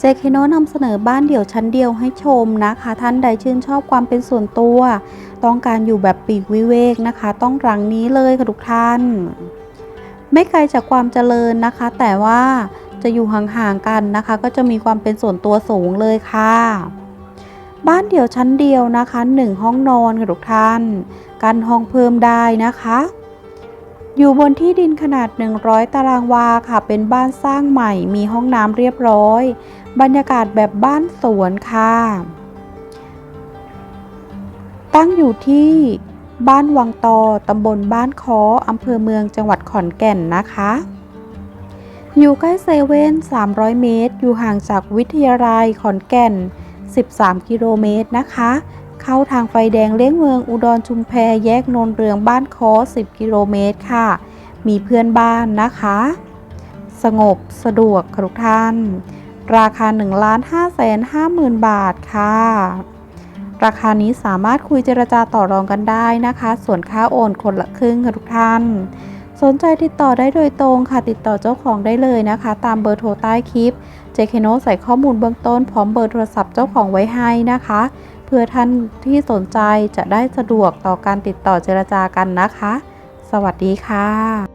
เจคโนนำเสนอบ้านเดี่ยวชั้นเดียวให้ชมนะคะ ท่านใดชื่นชอบความเป็นส่วนตัว ต้องการอยู่แบบปีกวิเวกนะคะ ต้องหลังนี้เลยค่ะทุกท่าน ไม่ไกลจากความเจริญนะคะ แต่ว่าจะอยู่ห่างๆกันนะคะ ก็จะมีความเป็นส่วนตัวสูงเลยค่ะบ้านเดี่ยวชั้นเดียวนะคะ 1 ห้องนอนค่ะทุกท่าน กันห้องเพิ่มได้นะคะ อยู่บนที่ดินขนาด 100 ตารางวาค่ะ เป็นบ้านสร้างใหม่ มีห้องน้ำเรียบร้อย บรรยากาศแบบบ้านสวนค่ะ ตั้งอยู่ที่บ้านวังตอตำบลบ้านคออำเภอเมืองจังหวัดขอนแก่นนะคะ อยู่ใกล้เซเว่น 300 เมตร อยู่ห่างจากวิทยาลัยขอนแก่น 13 กิโลเมตรนะคะ เข้าทางไฟแดงเลี้ยงเมืองอุดรชุมแพแยกนนเรืองบ้านคอ10 กิโลเมตรค่ะ มีเพื่อนบ้านนะคะ สงบสะดวกค่ะทุกท่าน ราคา 1 5 5 0 0 0 0 บาทค่ะ ราคานี้สามารถคุยเจรจาต่อรองกันได้นะคะ ส่วนค่าโอนคนละครึ่งค่ะทุกท่าน สนใจติดต่อได้โดยตรงค่ะ ติดต่อเจ้าของได้เลยนะคะ ตามเบอร์โทรใต้คลิปเจคโนใส่ข้อมูลเบื้องต้นพร้อมเบอร์โทรศัพท์เจ้าของไว้ให้นะคะ เพื่อท่านที่สนใจจะได้สะดวกต่อการติดต่อเจรจากันนะคะ สวัสดีค่ะ